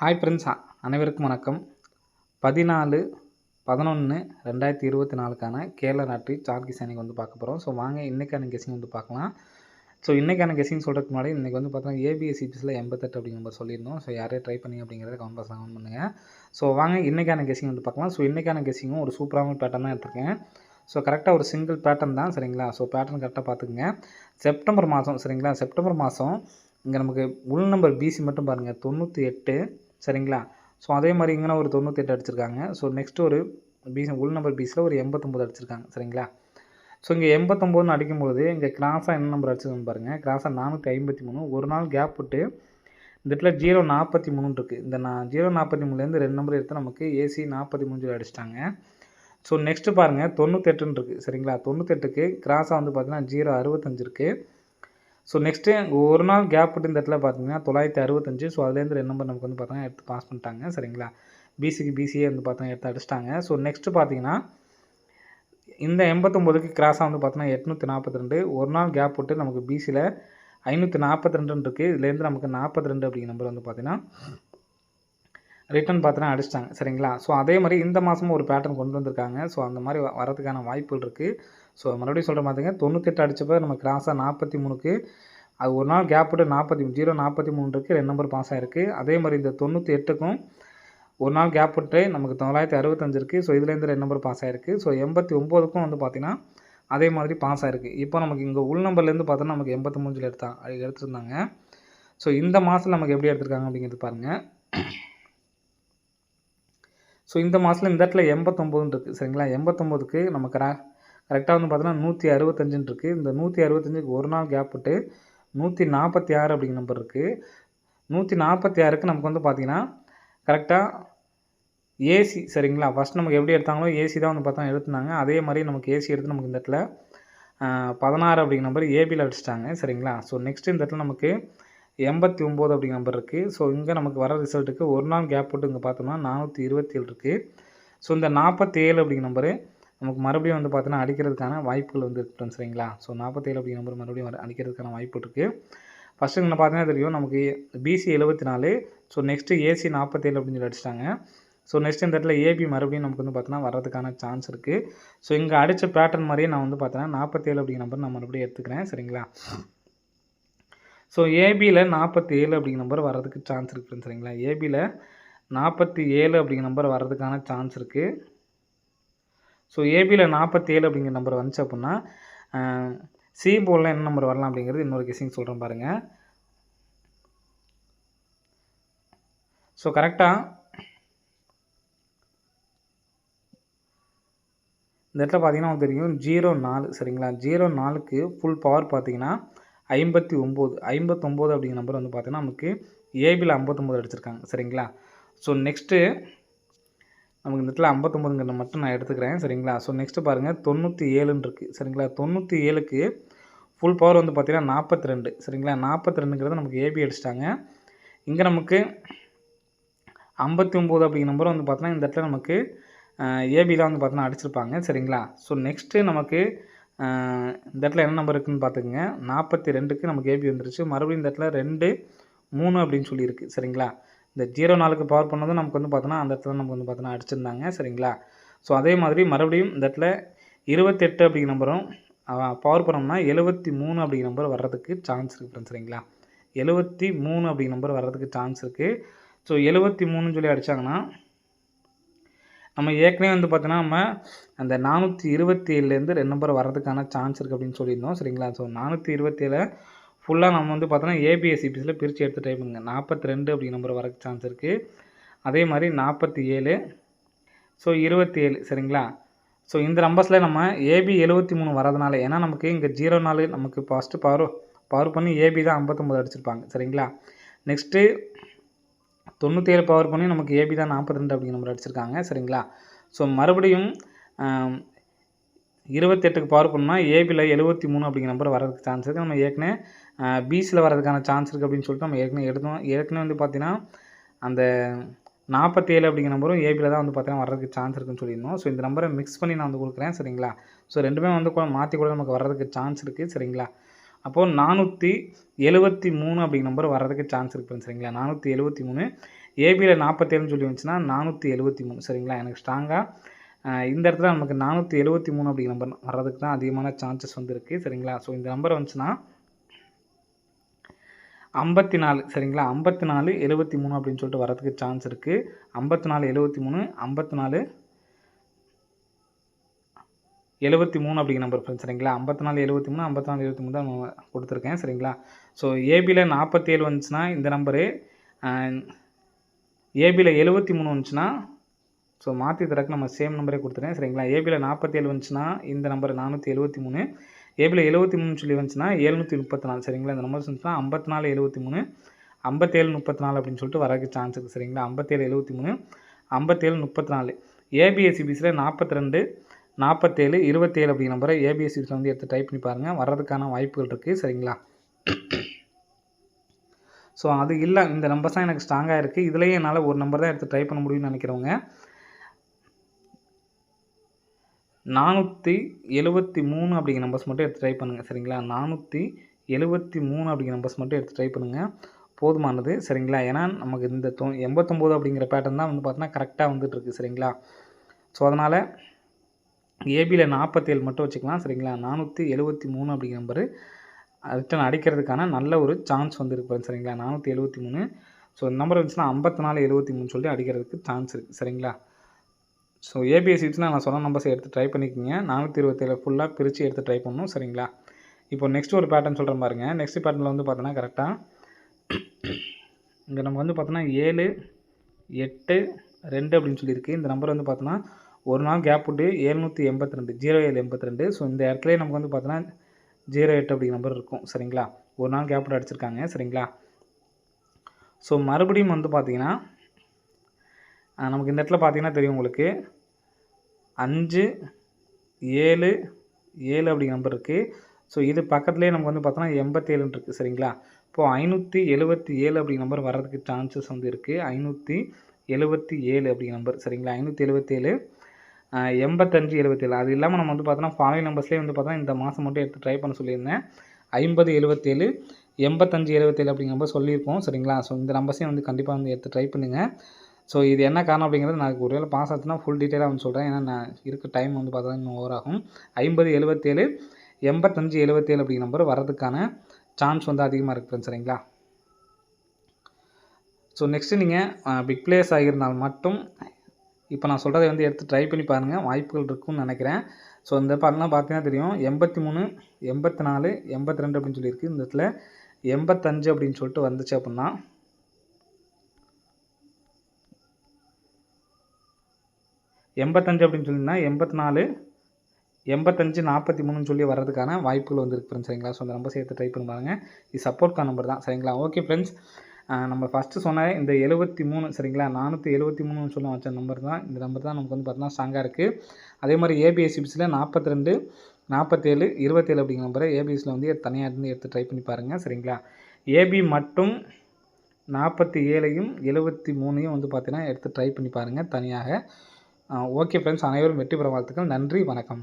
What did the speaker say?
Hi friends அனைவருக்கும் வணக்கம். பதினாலு பதினொன்று ரெண்டாயிரத்தி இருபத்தி நாலுக்கான கேரள நாட்டு சார்ட் கிசானிக்கு வந்து பார்க்க போகிறோம் ஸோ வாங்க இன்றைக்கான கெஸிங் வந்து பார்க்கலாம். ஸோ இன்றைக்கான கெஸிங் சொல்கிறதுக்கு முன்னாடி இன்றைக்கி வந்து பார்த்தோன்னா ஏபிஎஸ்சிபிஸில் எண்பத்தெட்டு அப்படிங்கிற நம்ம சொல்லியிருந்தோம். ஸோ யாரையும் ட்ரை பண்ணி அப்படிங்கிறத கமெண்ட் பாக்ஸில் கமெண்ட் பண்ணுங்கள் ஸோ வாங்க இன்றைக்கான கெஸிங் வந்து பார்க்கலாம். ஸோ இன்றைக்கான கெஸிங்கும் ஒரு சூப்பரான பேட்டர்ன் தான் எடுத்திருக்கேன். ஸோ கரெக்டாக ஒரு சிங்கிள் பேட்டர்ன் தான் சரிங்களா? ஸோ பேட்டர்ன் கரெக்டாக பார்த்துக்குங்க. செப்டம்பர் மாதம் சரிங்களா? செப்டம்பர் மாதம் இங்கே நமக்கு உள் நம்பர் பிசி மட்டும் பாருங்கள் தொண்ணூற்றி எட்டு சரிங்களா? ஸோ அதே மாதிரி இங்கே ஒரு தொண்ணூற்றி அடிச்சிருக்காங்க. ஸோ நெக்ஸ்ட் ஒரு பீஸ் உள் நம்பர் பீஸில் ஒரு எண்பத்தொம்போது அடிச்சிருக்காங்க. சரிங்களா? ஸோ இங்கே எண்பத்தொம்போதுன்னு அடிக்கும்பொழுது இங்கே கிராஸாக என்ன நம்பர் அடிச்சிருக்காங்க பாருங்கள் கிராஸாக நானூற்றி ஐம்பத்தி மூணு. ஒரு நாள் கேப் விட்டு இந்த இடத்துல ஜீரோ நாற்பத்தி மூணு இருக்குது இந்த நான் ஜீரோ நாற்பத்தி மூணுலேருந்து ரெண்டு நம்பர் எடுத்து நமக்கு ஏசி நாற்பத்தி மூணு அடிச்சிட்டாங்க. ஸோ நெக்ஸ்ட்டு பாருங்கள் தொண்ணூத்தெட்டுன்னு இருக்குது சரிங்களா? தொண்ணூத்தெட்டுக்கு கிராஸாக வந்து பார்த்தீங்கன்னா ஜீரோ அறுபத்தஞ்சு இருக்குது ஸோ நெக்ஸ்ட்டு ஒரு நாள் கேப் விட்டு இந்த இடத்துல பார்த்தீங்கன்னா தொள்ளாயிரத்தி அறுபத்தஞ்சு. ஸோ அதுலேருந்து ரெண்டு நம்பர் நமக்கு வந்து பார்த்தோன்னா எடுத்து பாஸ் பண்ணிட்டாங்க. சரிங்களா? பிசிக்கு பிசிஏ வந்து பார்த்தோன்னா எடுத்து அடிச்சிட்டாங்க. ஸோ நெக்ஸ்ட்டு பார்த்தீங்கன்னா இந்த எண்பத்தொம்போதுக்கு கிராஸாக வந்து பார்த்தீங்கன்னா எட்நூற்றி நாற்பத்தி ரெண்டு. ஒரு நாள் கேப் விட்டு நமக்கு பிசியில் ஐநூற்றி நாற்பத்தி ரெண்டுன்னு இருக்குது இதுலேருந்து நமக்கு நாற்பத்தி ரெண்டு அப்படிங்கிற நம்பர் வந்து பார்த்தீங்கன்னா ரிட்டன் பார்த்தீங்கன்னா அடிச்சிட்டாங்க சரிங்களா? ஸோ அதே மாதிரி இந்த மாதமும் ஒரு பேட்டர்ன் கொண்டு வந்திருக்காங்க. ஸோ அந்த மாதிரி வ- வரதுக்கான வாய்ப்புகள் இருக்குது ஸோ மறுபடியும் சொல்கிற மாதிரிங்க தொண்ணூத்தெட்டு அடிச்சப்போ நம்ம கிராஸாக நாற்பத்தி மூணுக்கு அது ஒரு நாள் கேப் விட்டு நாற்பத்தி ஜீரோ நாற்பத்தி மூணு இருக்குது ரெண்டு நம்பர் பாஸ் ஆகிருக்கு அதே மாதிரி இந்த தொண்ணூற்றி எட்டுக்கும் ஒரு நாள் கேப் விட்டு நமக்கு தொள்ளாயிரத்தி அறுபத்தஞ்சு இருக்குது ஸோ இதுலேருந்து ரெண்டு நம்பர் பாஸ் ஆகிருக்கு ஸோ எண்பத்தி ஒம்போதுக்கும் வந்து பார்த்திங்கன்னா அதே மாதிரி பாஸ் ஆகிருக்கு இப்போ நமக்கு இங்கே உள் நம்பர்லேருந்து பார்த்தோன்னா நமக்கு எண்பத்தி மூஞ்சில் எடுத்தா எடுத்துருந்தாங்க. ஸோ இந்த மாதத்தில் நமக்கு எப்படி எடுத்திருக்காங்க அப்படிங்கிறது பாருங்கள் ஸோ இந்த மாதத்தில் இந்த இடத்துல எண்பத்தொம்போதுன்னு இருக்குது சரிங்களா? எண்பத்தொம்போதுக்கு நம்ம கரா கரெக்டாக வந்து பார்த்தோன்னா நூற்றி அறுபத்தஞ்சுன்னு இருக்குது இந்த நூற்றி அறுபத்தஞ்சுக்கு ஒரு நாள் கேப் விட்டு நூற்றி நாற்பத்தி ஆறு அப்படிங்கிற நம்பர் இருக்குது நூற்றி நாற்பத்தி ஆறுக்கு நமக்கு வந்து பார்த்திங்கன்னா கரெக்டாக ஏசி சரிங்களா? ஃபஸ்ட் நமக்கு எப்படி எடுத்தாங்களோ ஏசி தான் வந்து பார்த்தா எடுத்துனாங்க அதே மாதிரி நமக்கு ஏசி எடுத்து நமக்கு இந்த இடத்துல பதினாறு அப்படிங்கிற நம்பர் ஏபியில் அடிச்சிட்டாங்க சரிங்களா? ஸோ நெக்ஸ்ட் இந்த இடத்துல நமக்கு எண்பத்தி ஒம்பது அப்படிங்கிற நம்பர் இருக்குது ஸோ இங்கே நமக்கு வர ரிசல்ட்டுக்கு ஒரு நாள் கேப் போட்டு இங்கே பார்த்தோம்னா நானூற்றி இருபத்தி ஏழு இருக்குது ஸோ இந்த நாற்பத்தேழு அப்படிங்க அப்படிங்கிற நம்பரு நமக்கு மறுபடியும் வந்து பார்த்தோன்னா அடிக்கிறதுக்கான வாய்ப்புகள் வந்து இருக்கு சரிங்களா? ஸோ நாற்பத்தேழு அப்படிங்கிற நம்பர் மறுபடியும் அடிக்கிறதுக்கான வாய்ப்பு இருக்குது ஃபஸ்ட்டு இங்கே பார்த்தீங்கன்னா தெரியும் நமக்கு பிசி எழுபத்தி நாலு ஸோ நெக்ஸ்ட்டு ஏசி நாற்பத்தேழு அப்படின்னு சொல்லி அடிச்சிட்டாங்க. ஸோ நெக்ஸ்ட் இந்த இடத்துல ஏபி மறுபடியும் நமக்கு வந்து பார்த்தோன்னா வர்றதுக்கான சான்ஸ் இருக்குது ஸோ இங்கே அடித்த பேட்டர்ன் மாதிரியே நான் வந்து பார்த்தோன்னா நாற்பத்தேழு அப்படிங்கிற நம்பர் நான் மறுபடியும் எடுத்துக்கிறேன் சரிங்களா? ஸோ ஏபியில் நாற்பத்தி ஏழு அப்படிங்கிற நம்பர் வர்றதுக்கு சான்ஸ் இருக்குது சரிங்களா? ஏபியில் நாற்பத்தி ஏழு அப்படிங்கிற நம்பர் வர்றதுக்கான சான்ஸ் இருக்குது ஸோ ஏபியில் நாற்பத்தி ஏழு அப்படிங்கிற நம்பர் வந்துச்சு அப்படின்னா சி போர்டில் என்ன நம்பர் வரலாம் அப்படிங்கிறது இன்னொரு கெஸிங் சொல்கிறேன் பாருங்கள் ஸோ கரெக்டாக இந்த இடத்துல பார்த்தீங்கன்னா உங்களுக்கு தெரியும் ஜீரோ நாலு சரிங்களா? ஜீரோ நாலுக்கு ஃபுல் பவர் பார்த்தீங்கன்னா ஐம்பத்தி ஒம்பது ஐம்பத்தொம்போது அப்படிங்கிற நம்பர் வந்து பார்த்தீங்கன்னா நமக்கு ஏபியில் ஐம்பத்தொம்போது அடிச்சிருக்காங்க. சரிங்களா? ஸோ நெக்ஸ்ட்டு நமக்கு இந்த இடத்துல ஐம்பத்தொம்பதுங்கிறத மட்டும் நான் எடுத்துக்கிறேன். சரிங்களா? ஸோ நெக்ஸ்ட்டு பாருங்கள் தொண்ணூற்றி ஏழுன்னு இருக்குது சரிங்களா? தொண்ணூற்றி ஏழுக்கு ஃபுல் பவர் வந்து பார்த்திங்கன்னா நாற்பத்தி ரெண்டு. சரிங்களா? நாற்பத்தி ரெண்டுங்கிறத நமக்கு ஏபி அடிச்சிட்டாங்க. இங்கே நமக்கு ஐம்பத்தி ஒம்பது அப்படிங்கிற நம்பர் வந்து பார்த்தோன்னா இந்த இடத்துல நமக்கு ஏபியில் வந்து பார்த்தோன்னா அடிச்சிருப்பாங்க. சரிங்களா? ஸோ நெக்ஸ்ட்டு நமக்கு இந்த இடத்துல என்ன நம்பர் இருக்குன்னு பார்த்துக்குங்க. நாற்பத்தி ரெண்டுக்கு நமக்கு ஏபி வந்துருச்சு. மறுபடியும் இந்த இடத்துல ரெண்டு மூணு அப்படின்னு சொல்லியிருக்கு. சரிங்களா? இந்த ஜீரோ நாலுக்கு பவர் பண்ணதும் நமக்கு வந்து பார்த்தோன்னா அந்த இடத்துல நமக்கு வந்து பார்த்தோன்னா அடிச்சிருந்தாங்க. சரிங்களா? ஸோ அதே மாதிரி மறுபடியும் இந்த இடத்துல இருபத்தெட்டு அப்படிங்கிற நம்பரும் பவர் பண்ணோம்னா எழுபத்தி மூணு அப்படிங்கிற நம்பர் வர்றதுக்கு சான்ஸ் இருக்குது சரிங்களா? எழுபத்தி மூணு அப்படிங்கிற நம்பர் வர்றதுக்கு சான்ஸ் இருக்குது ஸோ எழுபத்தி மூணுன்னு சொல்லி அடித்தாங்கன்னா நம்ம ஏற்கனவே வந்து பார்த்தோன்னா நம்ம அந்த நானூற்றி இருபத்தி ஏழுலேருந்து ரெண்டு நம்பர் வரதுக்கான சான்ஸ் இருக்குது அப்படின்னு சொல்லியிருந்தோம் சரிங்களா? ஸோ நானூற்றி இருபத்தேழு ஃபுல்லாக நம்ம வந்து பார்த்தோன்னா ஏபிஎஸ்சிபிஸில் பிரித்து எடுத்து டைப் பண்ணுங்க. நாற்பத்தி ரெண்டு அப்படிங்கிற நம்பர் வரக்கு சான்ஸ் இருக்குது அதே மாதிரி நாற்பத்தி ஏழு ஸோ இருபத்தி ஏழு சரிங்களா? ஸோ இந்த நம்பர்ஸில் நம்ம ஏபி எழுபத்தி மூணு வரதுனால ஏன்னா நமக்கு இங்கே ஜீரோ நாலு நமக்கு ஃபஸ்ட்டு பவர் பவர் பண்ணி ஏபி தான் ஐம்பத்தொம்பது அடிச்சிருப்பாங்க சரிங்களா? நெக்ஸ்ட்டு தொண்ணூற்றி ஏழு பவர் பண்ணி நமக்கு ஏபி தான் நாற்பத்தி ரெண்டு அப்படிங்கிற நம்பர் அடிச்சிருக்காங்க. சரிங்களா? ஸோ மறுபடியும் இருபத்தெட்டுக்கு பவர் பண்ணால் ஏபியில் எழுபத்தி மூணு அப்படிங்கிற நம்பர் வரதுக்கு சான்ஸ் இருக்குது நம்ம ஏற்கனவே பிசியில் வரதுக்கான சான்ஸ் இருக்குது அப்படின்னு சொல்லிட்டு நம்ம ஏற்கனவே எடுத்தோம் ஏற்கனவே வந்து பார்த்தீங்கன்னா அந்த நாற்பத்தி ஏழு அப்படிங்கிற நம்பரும் ஏபியில் தான் வந்து பார்த்தீங்கன்னா வர்றதுக்கு சான்ஸ் இருக்குன்னு சொல்லியிருந்தோம். ஸோ இந்த நம்பரை மிக்ஸ் பண்ணி நான் வந்து கொடுக்குறேன். சரிங்களா? ஸோ ரெண்டுமே வந்து கூட மாற்றி கூட நமக்கு வர்றதுக்கு சான்ஸ் இருக்குது சரிங்களா? அப்போது நானூற்றி எழுபத்தி மூணு அப்படிங்கிற நம்பர் வர்றதுக்கு சான்ஸ் இருக்குது சரிங்களா? நானூற்றி எழுபத்தி மூணு. ஏபியில் நாற்பத்தேழுன்னு சொல்லி வந்துச்சுன்னா நானூற்றி எழுபத்தி மூணு சரிங்களா? எனக்கு ஸ்ட்ராங்காக இந்த இடத்துல நமக்கு நானூற்றி எழுபத்தி மூணு அப்படிங்கிற நம்பர் வர்றதுக்கு தான் அதிகமான சான்சஸ் வந்து இருக்குது சரிங்களா? ஸோ இந்த நம்பர் வந்துச்சுன்னா ஐம்பத்தி நாலு சரிங்களா? ஐம்பத்தி நாலு எழுபத்தி மூணு அப்படின்னு சொல்லிட்டு வரதுக்கு சான்ஸ் இருக்குது ஐம்பத்தி நாலு எழுபத்தி மூணு ஐம்பத்தி நாலு எழுபத்தி மூணு அப்படிங்கிற நம்பர் ஃப்ரெண்ட்ஸ் சரிங்களா? ஐம்பத்தி நாலு எழுபத்தி மூணு ஐம்பத்தி நாலு எழுபத்தி மூணு தான் நம்ம கொடுத்துருக்கேன் சரிங்களா? ஸோ ஏபியில் நாற்பத்தேழு வந்துச்சுன்னா இந்த நம்பரு ஏபியில் எழுபத்தி மூணு வந்துச்சுன்னா ஸோ மாற்றி தரக்கு நம்ம சேம் நம்பரே கொடுத்துருக்கேன் சரிங்களா? ஏபியில் நாற்பத்தேழு வந்துச்சுன்னா இந்த நம்பர் நானூற்றி எழுபத்தி மூணு ஏபியில் எழுபத்தி மூணு சொல்லி வந்துச்சுன்னா ஏழ்நூற்றி முப்பத்தி நாலு சரிங்களா? இந்த நம்பர் வந்துச்சுன்னா ஐம்பத்தி நாலு எழுபத்தி மூணு ஐம்பத்தேழு முப்பத்தி நாலு அப்படின்னு சொல்லிட்டு வரக்கு சான்ஸ் இருக்குது சரிங்களா? ஐம்பத்தேழு எழுபத்தி மூணு ஐம்பத்தேழு முப்பத்தி நாலு. ஏபிஎஸ்சிபிஸில் நாற்பத்தி ரெண்டு நாற்பத்தேழு இருபத்தேழு அப்படிங்கிற நம்பரை ஏபிஎஸ்சிபிஸில் வந்து எடுத்து டைப் பண்ணி பாருங்கள் வர்றதுக்கான வாய்ப்புகள் இருக்குது சரிங்களா? ஸோ அது இல்லை. இந்த நம்பர்ஸ் தான் எனக்கு ஸ்ட்ராங்காக இருக்குது இதுலேயே என்னால் ஒரு நம்பர் தான் எடுத்து ட்ரை பண்ண முடியும்னு நினைக்கிறவங்க நானூற்றி எழுபத்தி மூணு அப்படிங்கிற நம்பர்ஸ் மட்டும் எடுத்து ட்ரை பண்ணுங்கள் சரிங்களா? நானூற்றி எழுபத்தி மூணு அப்படிங்கிற நம்பர்ஸ் மட்டும் எடுத்து ட்ரை பண்ணுங்கள் போதுமானது. சரிங்களா? ஏன்னா நமக்கு இந்த தொ எண்பத்தொம்போது அப்படிங்கிற பேட்டர்ன் தான் வந்து பார்த்தோன்னா கரெக்டாக வந்துட்டுருக்கு சரிங்களா? ஸோ அதனால் ஏபியில் நாற்பத்தேழு மட்டும் வச்சுக்கலாம் சரிங்களா? நானூற்றி எழுபத்தி மூணு அப்படிங்கிற நம்பரு ரிட்டர்ன் அடிக்கிறதுக்கான நல்ல ஒரு சான்ஸ் வந்து இருக்கு சரிங்களா? நானூற்றி எழுபத்தி மூணு. ஸோ இந்த நம்பர் வந்துச்சுன்னா ஐம்பத்தி நாலு எழுபத்தி மூணு சொல்லி அடிக்கிறதுக்கு சான்ஸ் இருக்குது சரிங்களா? ஸோ ஏபிஎஸ் சீட்ஸ்னால் நான் சொன்ன நம்பர்ஸ் எடுத்து ட்ரை பண்ணிக்கோங்க. நானூற்றி இருபத்தேழு ஃபுல்லாக பிரித்து எடுத்து ட்ரை பண்ணணும் சரிங்களா? இப்போ நெக்ஸ்ட் ஒரு பேட்டர்ன் சொல்கிறேன் பாருங்க. நெக்ஸ்ட் பேட்டர்னில் வந்து பார்த்தோன்னா கரெக்டாக இங்கே நம்ம வந்து பார்த்தோன்னா ஏழு எட்டு ரெண்டு அப்படின்னு சொல்லியிருக்கு. இந்த நம்பர் வந்து பார்த்தோன்னா ஒரு நாள் கேப் விட்டு ஏழ்நூற்றி எண்பத்தி ரெண்டு ஜீரோ ஏழு எண்பத்தி ரெண்டு ஸோ இந்த இடத்துல நமக்கு வந்து பார்த்தோன்னா ஜீரோ எட்டு அப்படி நம்பர் இருக்கும். சரிங்களா? ஒரு நாள் கேப் விட்டு அடிச்சிருக்காங்க. சரிங்களா? ஸோ மறுபடியும் வந்து பார்த்தீங்கன்னா நமக்கு இந்த இடத்துல பார்த்தீங்கன்னா தெரியும் உங்களுக்கு. அஞ்சு ஏழு ஏழு அப்படி நம்பர் இருக்குது ஸோ இது பக்கத்துலேயே நமக்கு வந்து பார்த்தோன்னா எண்பத்தேழுன்னு இருக்குது சரிங்களா? இப்போது ஐநூற்றி எழுபத்தி ஏழு அப்படிங்க நம்பர் வர்றதுக்கு சான்சஸ் வந்து இருக்குது ஐநூற்றி எழுபத்தி ஏழு அப்படி நம்பர் சரிங்களா? ஐநூற்றி எழுபத்தேழு எண்பத்தஞ்சு எழுபத்தேழு அது இல்லாமல் நம்ம வந்து பார்த்தோன்னா ஃபாலோயிங் நம்பர்ஸ்லேயே வந்து பார்த்தோன்னா இந்த மாதம் மட்டும் எடுத்து ட்ரை பண்ண சொல்லியிருந்தேன். ஐம்பது எழுபத்தேழு எண்பத்தஞ்சு எழுபத்தேழு அப்படிங்கிறப்ப நம்பர் சொல்லியிருக்கோம் சரிங்களா? ஸோ இந்த நம்பர்ஸையும் வந்து கண்டிப்பாக வந்து எடுத்து ட்ரை பண்ணுங்கள் ஸோ இது என்ன காரணம் அப்படிங்கிறது நான் ஒருவேளை பாஸ் ஆச்சுன்னா ஃபுல் டீட்டெயிலாக வந்து சொல்கிறேன் ஏன்னா நான் இருக்க டைம் வந்து பார்த்தா இன்னும் ஓவர் ஆகும். ஐம்பது எழுபத்தேழு எண்பத்தஞ்சு எழுபத்தேழு அப்படிங்கிற நம்பர் வரதுக்கான சான்ஸ் வந்து அதிகமாக இருக்குது சரிங்களா? ஸோ நெக்ஸ்ட்டு நீங்கள் பிக் பிளேயர்ஸ் ஆகியிருந்தால் மட்டும் இப்போ நான் சொல்கிறத வந்து எடுத்து ட்ரை பண்ணி பாருங்கள் வாய்ப்புகள் இருக்கும்னு நினைக்கிறேன். ஸோ இந்த பாருலாம் பார்த்தீங்கன்னா தெரியும். எண்பத்தி மூணு எண்பத்தி நாலு எண்பத்தி ரெண்டு அப்படின்னு சொல்லியிருக்கு. இந்த இடத்துல எண்பத்தஞ்சு அப்படின்னு சொல்லிட்டு வந்துச்சு அப்படின்னா எண்பத்தஞ்சு அப்படின்னு சொல்லினா எண்பத்தி நாலு எண்பத்தஞ்சு நாற்பத்தி மூணுன்னு சொல்லி வர்றதுக்கான வாய்ப்புகள் வந்துருக்கு ஃப்ரெண்ட்ஸ் சரிங்களா? ஸோ அந்த நம்பர் சேர்த்து ட்ரை பண்ணுவாங்க இது சப்போர்ட்கான நம்பர் தான். சரிங்களா? ஓகே ஃப்ரெண்ட்ஸ் நம்ம ஃபஸ்ட்டு சொன்ன இந்த எழுபத்தி மூணு சரிங்களா? நானூற்றி எழுபத்தி மூணுன்னு சொல்ல வச்ச நம்பர் தான். இந்த நம்பர் தான் நமக்கு வந்து பார்த்தீங்கன்னா ஸ்ட்ராங்காக இருக்குது அதே மாதிரி ஏபிஎஸ்சிபிஸில் நாற்பத்தி ரெண்டு நாற்பத்தேழு இருபத்தேழு அப்படிங்கிற நம்பரை ஏபிஎஸில் வந்து தனியாக இருந்து எடுத்து ட்ரை பண்ணி பாருங்கள் சரிங்களா? ஏபி மட்டும் நாற்பத்தி ஏழையும் எழுபத்தி மூணையும் வந்து பார்த்தீங்கன்னா எடுத்து ட்ரை பண்ணி பாருங்கள் தனியாக. ஓகே ஃப்ரெண்ட்ஸ் அனைவரும் வெற்றி பெற வாழ்த்துக்கள். நன்றி வணக்கம்.